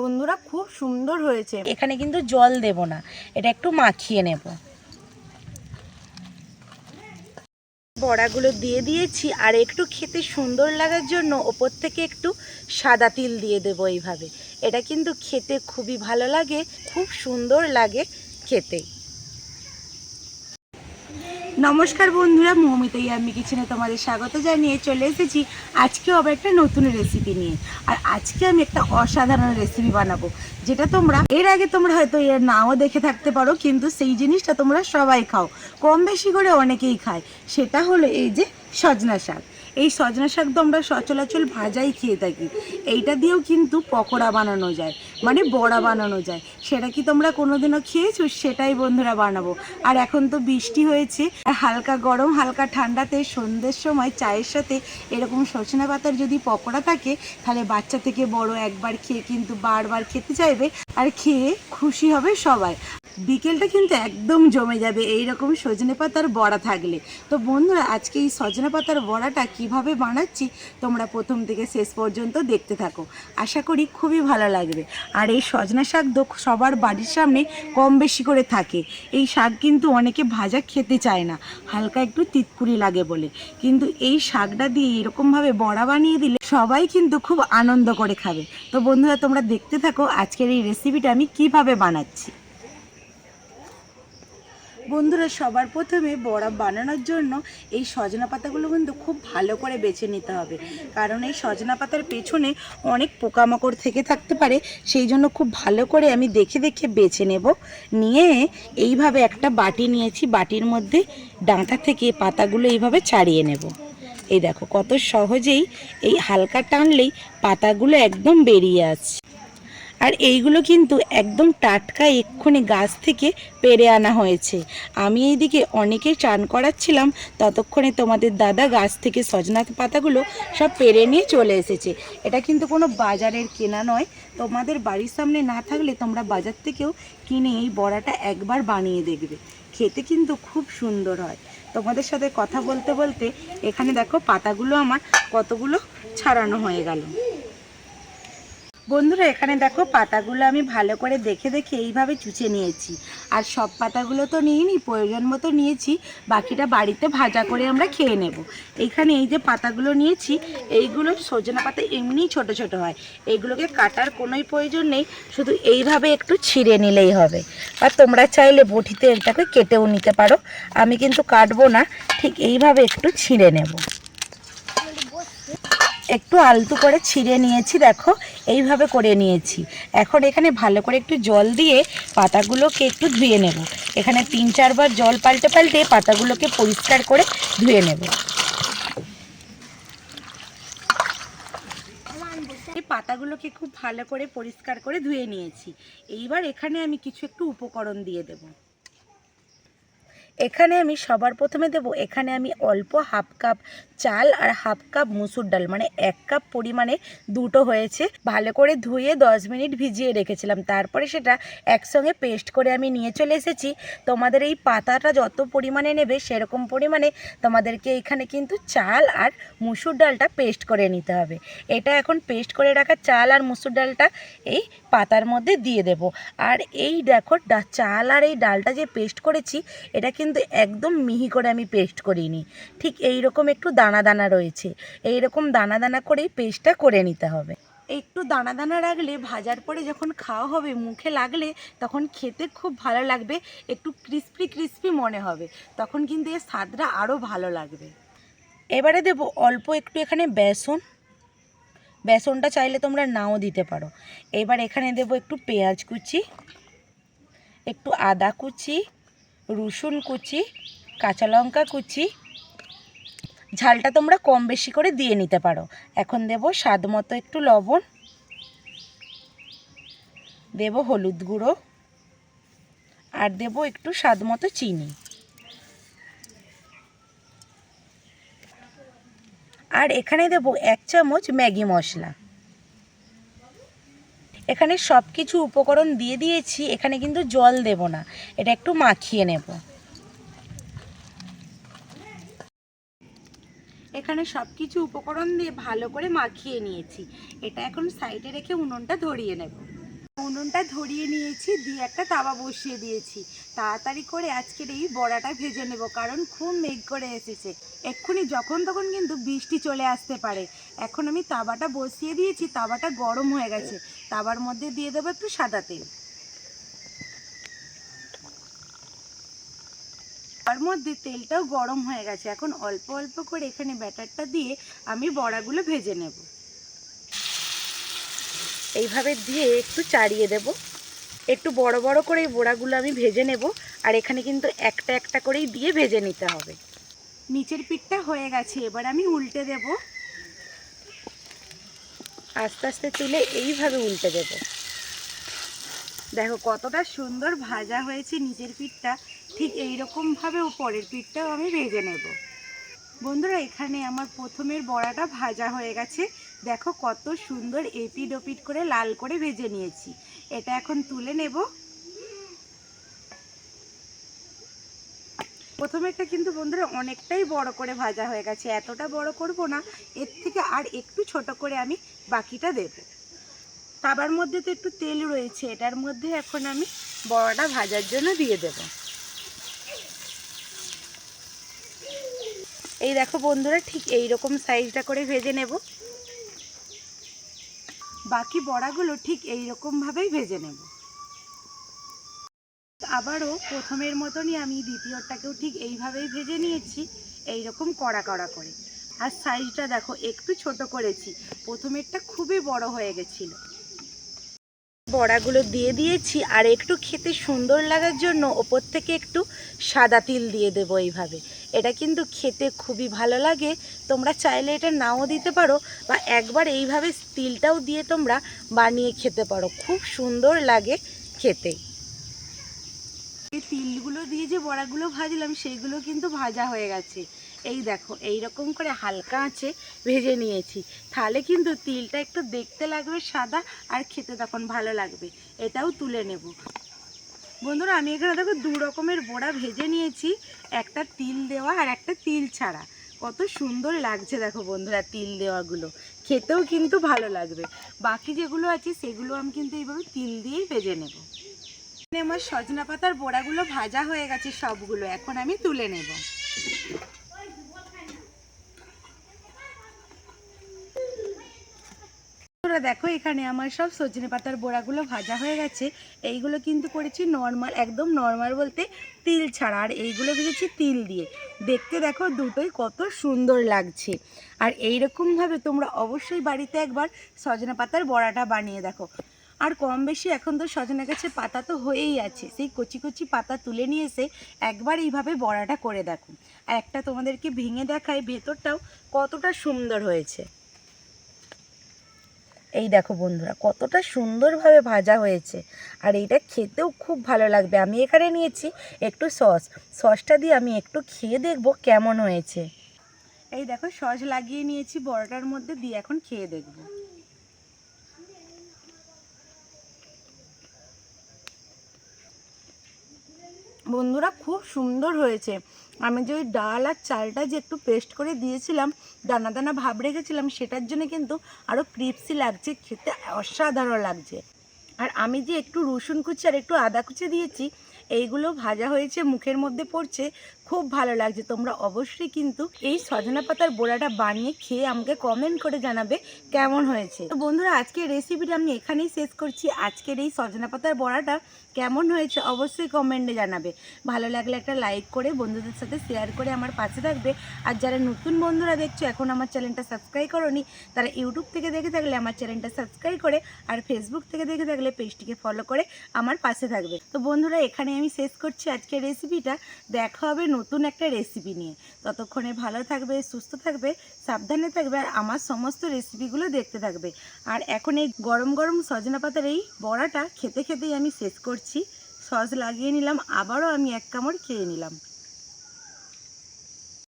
বন্ধুরা খুব সুন্দর হয়েছে। এখানে কিন্তু জল দেব না, এটা একটু মাখিয়ে নেব। বড়াগুলো দিয়ে দিয়েছি, আর একটু খেতে সুন্দর লাগার জন্য ওপর থেকে একটু সাদা তিল দিয়ে দেব এইভাবে। এটা কিন্তু খেতে খুবই ভালো লাগে, খুব সুন্দর লাগে খেতে। নমস্কার বন্ধুরা মৌমিতা ইয়াম্মি কিচেনে তোমাদের স্বাগত জানিয়ে চলে এসেছি। আজকেও আবার একটা নতুন রেসিপি নিয়ে। আর আজকে আমি একটা অসাধারণ রেসিপি বানাবো, যেটা তোমরা এর আগে তোমরা হয়তো এর নাও দেখে থাকতে পারো, কিন্তু সেই জিনিসটা তোমরা সবাই খাও। কম বেশি করে অনেকেই খায়। সেটা হলো এই যে সজনা শাক। এই সজনা শাক তো আমরা সচলাচল ভাজাই খেয়ে থাকি। এইটা দিয়েও কিন্তু পকোড়া বানানো যায় মানে বড়া বানানো যায়। সেটা কি তোমরা কোনোদিনও খেয়েছো? সেটাই বন্ধুরা বানাবো। আর এখন তো বৃষ্টি হয়েছে, হালকা গরম, হালকা ঠান্ডাতে সন্ধ্যের সময় চায়ের সাথে এরকম সজনা পাতার যদি পকোড়া থাকে, তাহলে বাচ্চা থেকে বড় একবার খেয়ে কিন্তু বারবার খেতে চাইবে আর খেয়ে খুশি হবে সবাই। বিকেলটা কিন্তু একদম জমে যাবে এই রকম সজনে পাতার বড়া থাকলে। তো বন্ধুরা, আজকে এই সজনে পাতার বড়াটা কীভাবে বানাচ্ছি তোমরা প্রথম থেকে শেষ পর্যন্ত দেখতে থাকো। আশা করি খুবই ভালো লাগবে। আর এই সজনা শাক তো সবার বাড়ির সামনে কম বেশি করে থাকে। এই শাক কিন্তু অনেকে ভাজা খেতে চায় না, হালকা একটু তিতকুড়ি লাগে বলে। কিন্তু এই শাকটা দিয়ে এরকমভাবে বড়া বানিয়ে দিলে সবাই কিন্তু খুব আনন্দ করে খাবে। তো বন্ধুরা, তোমরা দেখতে থাকো আজকের এই রেসিপিটা আমি কীভাবে বানাচ্ছি। বন্ধুরা, সবার প্রথমে বড়া বানানোর জন্য এই সজনা পাতাগুলো কিন্তু খুব ভালো করে বেছে নিতে হবে। কারণ এই সজনা পাতার পেছনে অনেক পোকামাকড় থেকে থাকতে পারে, সেই জন্য খুব ভালো করে আমি দেখে দেখে বেছে নেব। নিয়ে এইভাবে একটা বাটি নিয়েছি, বাটির মধ্যে ডাঁটা থেকে পাতাগুলো এইভাবে ছাড়িয়ে নেব। এই দেখো কত সহজেই এই হালকা টানলেই পাতাগুলো একদম বেরিয়ে আসছে। আর এইগুলো কিন্তু একদম টাটকা এক্ষুনি গাছ থেকে পেরে আনা হয়েছে। আমি এইদিকে অনেকে চান করাচ্ছিলাম, ততক্ষণে তোমাদের দাদা গাছ থেকে সজনা পাতাগুলো সব পেরে নিয়ে চলে এসেছে। এটা কিন্তু কোনো বাজারের কেনা নয়। তোমাদের বাড়ির সামনে না থাকলে তোমরা বাজার থেকেও কিনে এই বড়াটা একবার বানিয়ে দেখবে। খেতে কিন্তু খুব সুন্দর হয়। তোমাদের সাথে কথা বলতে বলতে এখানে দেখো পাতাগুলো আমার কতগুলো ছাড়ানো হয়ে গেল। বন্ধুরা, এখানে দেখো পাতাগুলো আমি ভালো করে দেখে দেখে এইভাবে চুচে নিয়েছি। আর সব পাতাগুলো তো নিইনি, প্রয়োজন মতো নিয়েছি, বাকিটা বাড়িতে ভাজা করে আমরা খেয়ে নেব। এইখানে এই যে পাতাগুলো নিয়েছি, এইগুলো সজনা পাতা এমনিই ছোট ছোট হয়। এইগুলোকে কাটার কোনোই প্রয়োজন নেই, শুধু এইভাবে একটু ছিঁড়ে নিলেই হবে। আর তোমরা চাইলে বটিতে এটাকে কেটেও নিতে পারো। আমি কিন্তু কাটবো না, ঠিক এইভাবে একটু ছিঁড়ে নেব। একটু আলতু করে ছিঁড়ে নিয়েছি, দেখো, এইভাবে করে নিয়েছি। এখন এখানে ভালো করে একটু জল দিয়ে পাতাগুলোকে একটু ধুয়ে নেব। এখানে তিন চারবার জল পাল্টে পাল্টে পাতাগুলোকে পরিষ্কার করে ধুয়ে নেব। পাতাগুলোকে খুব ভালো করে পরিষ্কার করে ধুয়ে নিয়েছি। এইবার এখানে আমি কিছু একটু উপকরণ দিয়ে দেবো। এখানে আমি সবার প্রথমে দেব, এখানে আমি অল্প হাফ কাপ চাল আর হাফ কাপ মুসুর ডাল মানে এক কাপ পরিমাণে দুটো হয়েছে। ভালো করে ধুয়ে দশ মিনিট ভিজিয়ে রেখেছিলাম, তারপরে সেটা একসঙ্গে পেস্ট করে আমি নিয়ে চলে এসেছি। তোমাদের এই পাতাটা যত পরিমাণে নেবে সেরকম পরিমাণে তোমাদেরকে এখানে কিন্তু চাল আর মুসুর ডালটা পেস্ট করে নিতে হবে। এটা এখন পেস্ট করে রাখা চাল আর মুসুর ডালটা এই পাতার মধ্যে দিয়ে দেব। আর এই দেখো, ডা- চাল আর এই ডালটা যে পেস্ট করেছি, এটা কিন্তু একদম মিহি করে আমি পেস্ট করিনি। ঠিক এই রকম একটু দানা দানা রয়েছে। এই রকম দানা দানা করেই পেস্টটা করে নিতে হবে। একটু দানা দানা রাখলে, ভাজার পরে যখন খাওয়া হবে, মুখে লাগলে, তখন খেতে খুব ভালো লাগবে, একটু ক্রিস্পি ক্রিস্পি মনে হবে। তখন কিন্তু এর স্বাদটা আরও ভালো লাগবে। এবারে দেব অল্প একটু এখানে বেসন। বেসনটা চাইলে তোমরা নাও দিতে পারো। এবার এখানে দেব একটু পেঁয়াজ কুচি, একটু আদা কুচি, রসুন কুচি, কাঁচা লঙ্কা কুচি। ঝালটা তোমরা কম বেশি করে দিয়ে নিতে পারো। এখন দেব স্বাদ মতো একটু লবণ। দেব হলুদ গুঁড়ো। আর দেব একটু স্বাদ মতো চিনি। আর এখানে দেব এক চামচ ম্যাগি মশলা। এখানে সব কিছু উপকরণ দিয়ে দিয়েছি, এখানে কিন্তু জল দেব না, এটা একটু মাখিয়ে নেব। এখানে সব কিছু উপকরণ দিয়ে ভালো করে মাখিয়ে নিয়েছি, এটা এখন সাইডে রেখে উনুনটা ধরিয়ে নেব। উনুনটা ধরিয়ে নিয়েছি, দিয়ে একটা তাওয়া বসিয়ে দিয়েছি। তাড়াতাড়ি করে আজকের এই বড়াটা ভেজে নেব, কারণ খুব মেঘ করে এসেছে। এক্ষুনি যখন তখন কিন্তু বৃষ্টি চলে আসতে পারে। এখন আমি তাওয়াটা বসিয়ে দিয়েছি, তাওয়াটা গরম হয়ে গেছে। তাওয়ার মধ্যে দিয়ে দেবো একটু সাদা তেল। তার মধ্যে তেলটাও গরম হয়ে গেছে। এখন অল্প অল্প করে এখানে ব্যাটারটা দিয়ে আমি বড়াগুলো ভেজে নেব। এইভাবে দিয়ে একটু চাড়িয়ে দেব। একটু বড় বড় করে এই বড়াগুলো আমি ভেজে নেব আর এখানে কিন্তু একটা একটা করেই দিয়ে ভেজে নিতে হবে। নিচের পিঠটা হয়ে গেছে এবার আমি উল্টে দেব। আস্তে আস্তে তুলে এইভাবে উল্টে দেব। দেখো কতটা সুন্দর ভাজা হয়েছে নিচের পিঠটা। ঠিক এইরকমভাবে পরের পিঠটাও আমি ভেজে নেব। বন্ধুরা এখানে আমার প্রথমের বড়াটা ভাজা হয়ে গেছে। দেখো কত সুন্দর এপিড ওপিড করে লাল করে ভেজে নিয়েছি। এটা এখন তুলে নেব। প্রথমেরটা কিন্তু বন্ধুরা অনেকটাই বড় করে ভাজা হয়ে গেছে। এতটা বড় করব না, এর থেকে আর একটু ছোট করে আমি বাকিটা দেবো। তাবার মধ্যে তো একটু তেল রয়েছে, এটার মধ্যে এখন আমি বড়াটা ভাজার জন্য দিয়ে দেব। এই দেখো বন্ধুরা ঠিক এই রকম সাইজটা করে ভেজে নেব। বাকি বড়াগুলো ঠিক এই রকমভাবেই ভেজে নেব। আবারও প্রথমের মতনই আমি দ্বিতীয়টাকেও ঠিক এইভাবেই ভেজে নিয়েছি এই রকম কড়া কড়া করে। আর সাইজটা দেখো, একটু ছোট করেছি। প্রথমেরটা খুবই বড় হয়ে গেছিল। বড়াগুলো দিয়ে দিয়েছি আর একটু খেতে সুন্দর লাগার জন্য ওপর থেকে একটু সাদা তিল দিয়ে দেবো এইভাবে। এটা কিন্তু খেতে খুবই ভালো লাগে। তোমরা চাইলে এটা নাও দিতে পারো বা একবার এইভাবে তিলটাও দিয়ে তোমরা বানিয়ে খেতে পারো। খুব সুন্দর লাগে খেতে। তিলগুলো দিয়ে যে বড়াগুলো ভাজলাম, সেইগুলো কিন্তু ভাজা হয়ে গেছে। এই দেখো এই রকম করে হালকা আছে ভেজে নিয়েছি। তাহলে কিন্তু তিলটা একটু দেখতে লাগবে সাদা আর খেতে তখন ভালো লাগবে। এটাও তুলে নেব। বন্ধুরা, আমি এখানে দেখো দু রকমের বড়া ভেজে নিয়েছি। একটা তিল দেওয়া আর একটা তিল ছাড়া। কত সুন্দর লাগছে দেখো বন্ধুরা তিল দেওয়াগুলো। খেতেও কিন্তু ভালো লাগবে। বাকি যেগুলো আছে সেগুলো আমি কিন্তু এইভাবে তিল দিয়েই ভেজে নেব। আমার সজনা পাতার বড়াগুলো ভাজা হয়ে গেছে সবগুলো। এখন আমি তুলে নেব। তোরা দেখো এখানে আমার সব সজনে পাতার বড়াগুলো ভাজা হয়ে গেছে। এইগুলো কিন্তু করেছি নর্মাল একদম নর্মাল বলতে তিল ছাড়া। আর এইগুলো ভেজেছি তিল দিয়ে। দেখতে দেখো দুটোই কত সুন্দর লাগছে। আর এইরকমভাবে তোমরা অবশ্যই বাড়িতে একবার সজনে পাতার বড়াটা বানিয়ে দেখো। আর কম বেশি এখন তো সজনা গাছের পাতা তো হয়েই আছে। সেই কচি কচি পাতা তুলে নিয়ে এসে একবার এইভাবে বড়াটা করে দেখো। একটা তোমাদেরকে ভেঙে দেখায় ভেতরটাও কতটা সুন্দর হয়েছে। এই দেখো বন্ধুরা, কতটা সুন্দরভাবে ভাজা হয়েছে। আর এইটা খেতেও খুব ভালো লাগবে। আমি এখানে নিয়েছি একটু সস। সসটা দিয়ে আমি একটু খেয়ে দেখব কেমন হয়েছে। এই দেখো, সস লাগিয়ে নিয়েছি বড়াটার মধ্যে দিয়ে এখন খেয়ে দেখব। বন্ধুরা, খুব সুন্দর হয়েছে। আমি যে ওই ডাল আর চালটা যে একটু পেস্ট করে দিয়েছিলাম, দানা দানা ভাব রেখেছিলাম, সেটার জন্য কিন্তু আরও ক্রিপসি লাগছে, খেতে অসাধারণ লাগছে। আর আমি যে একটু রসুন কুচি আর একটু আদা কুচি দিয়েছি, এইগুলো ভাজা হয়েছে, মুখের মধ্যে পড়ছে খুব ভালো লাগছে। তোমরা অবশ্যই কিন্তু এই সজনা পাতার বড়াটা বানিয়ে খেয়ে আমাকে কমেন্ট করে জানাবে কেমন হয়েছে। তো বন্ধুরা, আজকের রেসিপিটা আমি এখানেই শেষ করছি। আজকের এই সজনা পাতার বড়াটা কেমন হয়েছে অবশ্যই কমেন্টে জানাবে। ভালো লাগলে একটা লাইক করে, বন্ধুদের সাথে শেয়ার করে আমার পাশে থাকবে। আর যারা নতুন বন্ধুরা দেখছ, এখন আমার চ্যানেলটা সাবস্ক্রাইব করোনি, তারা ইউটিউব থেকে দেখে থাকলে আমার চ্যানেলটা সাবস্ক্রাইব করে আর ফেসবুক থেকে দেখে থাকলে পেজটিকে ফলো করে আমার পাশে থাকবে। তো বন্ধুরা এখানে আমি শেষ করছি আজকের রেসিপিটা দেখা হবে নতুন একটা রেসিপি নিয়ে। ততক্ষণে ভালো থাকবে, সুস্থ থাকবে, সাবধানে থাকবে আর আমার সমস্ত রেসিপিগুলো দেখতে থাকবে। আর এখন এই গরম গরম সজনা পাতার এই বড়াটা খেতে খেতেই আমি শেষ করছি। সস লাগিয়ে নিলাম, আবারও আমি এক কামড় খেয়ে নিলাম।